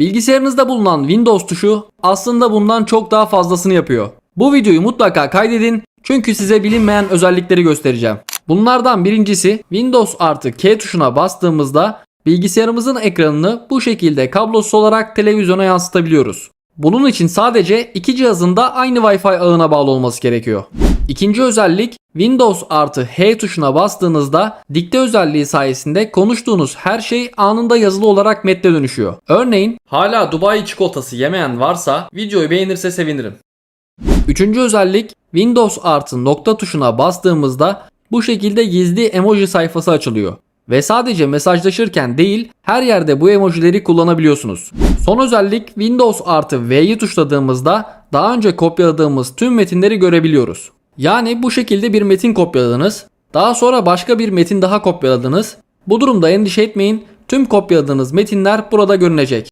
Bilgisayarınızda bulunan Windows tuşu aslında bundan çok daha fazlasını yapıyor. Bu videoyu mutlaka kaydedin çünkü size bilinmeyen özellikleri göstereceğim. Bunlardan birincisi Windows artı K tuşuna bastığımızda bilgisayarımızın ekranını bu şekilde kablosuz olarak televizyona yansıtabiliyoruz. Bunun için sadece iki cihazın da aynı Wi-Fi ağına bağlı olması gerekiyor. İkinci özellik Windows artı H tuşuna bastığınızda dikte özelliği sayesinde konuştuğunuz her şey anında yazılı olarak metne dönüşüyor. Örneğin hala Dubai çikolatası yemeyen varsa videoyu beğenirse sevinirim. Üçüncü özellik Windows artı nokta tuşuna bastığımızda bu şekilde gizli emoji sayfası açılıyor. Ve sadece mesajlaşırken değil her yerde bu emojileri kullanabiliyorsunuz. Son özellik Windows artı V'yi tuşladığımızda daha önce kopyaladığımız tüm metinleri görebiliyoruz. Yani bu şekilde bir metin kopyaladınız. Daha sonra başka bir metin daha kopyaladınız. Bu durumda endişe etmeyin. Tüm kopyaladığınız metinler burada görünecek.